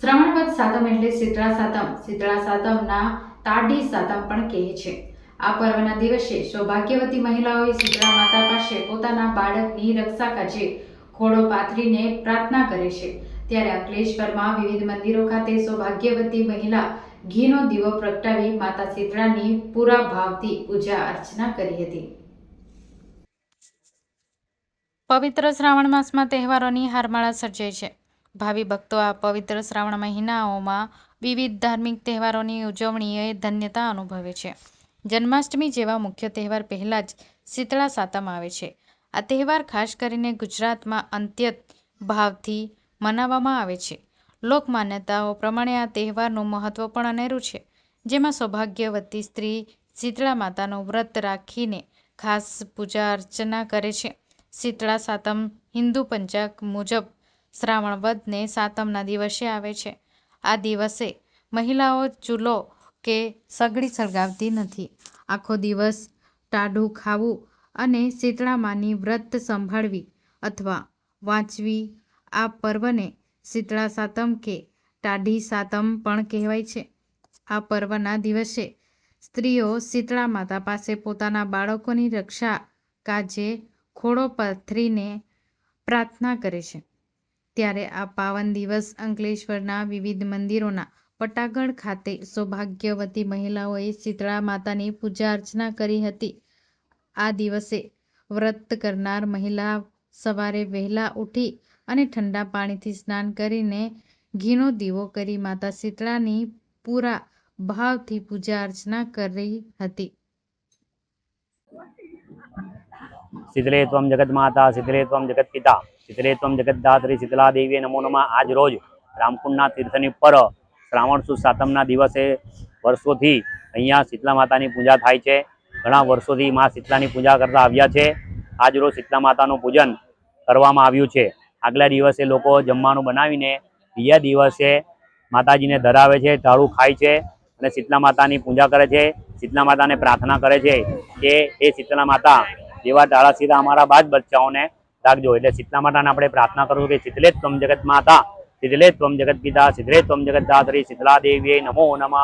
શ્રવણવદ સાતમ એટલે શીતળા સાતમ. શીતળા સાતમના તાડી સાતમ પણ કહે છે. આ પર્વના દિવસે સૌભાગ્યવતી મહિલાઓએ શીતળા માતા પાસે પોતાના બાળકની રક્ષા કાજે ખોડો પાથરીને પ્રાર્થના કરે છે. ત્યારે અખલેશ્વરમાં વિવિધ મંદિરો ખાતે સૌભાગ્યવતી મહિલા ઘીનો દીવો પ્રગટાવી માતા શીતળાની પૂરા ભાવથી પૂજા અર્ચના કરી હતી. પવિત્ર શ્રાવણ માસમાં તહેવારોની હારમાળા સર્જાય છે. ભાવિ ભક્તો આ પવિત્ર શ્રાવણ મહિનાઓમાં વિવિધ ધાર્મિક તહેવારોની ઉજવણીએ ધન્યતા અનુભવે છે. જન્માષ્ટમી જેવા મુખ્ય તહેવાર પહેલાં જ શીતળા સાતમ આવે છે. આ તહેવાર ખાસ કરીને ગુજરાતમાં અંત્યત ભાવથી મનાવવામાં આવે છે. લોકમાન્યતાઓ પ્રમાણે આ તહેવારનું મહત્ત્વ પણ અનેરું છે. જેમાં સૌભાગ્યવતી સ્ત્રી શીતળા માતાનું વ્રત રાખીને ખાસ પૂજા અર્ચના કરે છે. શીતળા સાતમ હિન્દુ પંચાગ મુજબ શ્રાવણ વદને સાતમના દિવસે આવે છે. આ દિવસે મહિલાઓ ચૂલો કે સગડી સળગાવતી નથી. આખો દિવસ ટાઢું ખાવું અને શીતળા માની વ્રત સંભાળવી અથવા વાંચવી આ પર્વને શીતળા સાતમ કે ટાઢી સાતમ પણ કહેવાય છે. આ પર્વના દિવસે સ્ત્રીઓ શીતળા માતા પાસે પોતાના બાળકોની રક્ષા કાજે ખોડો પથરીને પ્રાર્થના કરે છે. ત્યારે આ પાવન દિવસ અંકલેશ્વરના વિવિધ મંદિરોના પટાગઢ ખાતે સૌભાગ્યવતી મહિલાઓએ શીતળા માતાની પૂજા અર્ચના કરી હતી. આ દિવસે વ્રત કરનાર મહિલા સવારે વહેલા ઉઠી અને ઠંડા પાણીથી સ્નાન કરીને ઘીનો દીવો કરી માતા શીતળાની પૂરા ભાવથી પૂજા અર્ચના કરી હતી. શીતલે ત્વમ જગત માતા શીતલે ત્વમ જગત પિતા શીતલે ત્વમ જગતદાત્રી શીતલા દેવીએ નમો નમઃ આજ રોજ રામકુંડના તીર્થની પર શ્રાવણ સુદ સાતમના દિવસે વર્ષોથી અહીંયા શીતલા માતાની પૂજા થાય છે. ઘણા વર્ષોથી મા શીતલાની પૂજા કરતા આવ્યા છે. આજ રોજ શીતલા માતાનું પૂજન કરવામાં આવ્યું છે. આગલા દિવસે લોકો જમવાનું બનાવીને બીજા દિવસે માતાજીને ધરાવે છે, ઢાળું ખાય છે અને શીતલા માતાની પૂજા કરે છે. શીતલા માતાને પ્રાર્થના કરે છે કે એ શીતલા માતા જેવા તાળા સીધા અમારા બાદ બચ્ચાઓને રાખજો. એટલે શીતલા માતાને આપણે પ્રાર્થના કરું કે શીતલે ત્વમ જગત માતા, શીતલે ત્વમ જગત પિતા, શીતલે ત્વમ જગત દાત્રી શીતલા દેવીએ નમો નમઃ.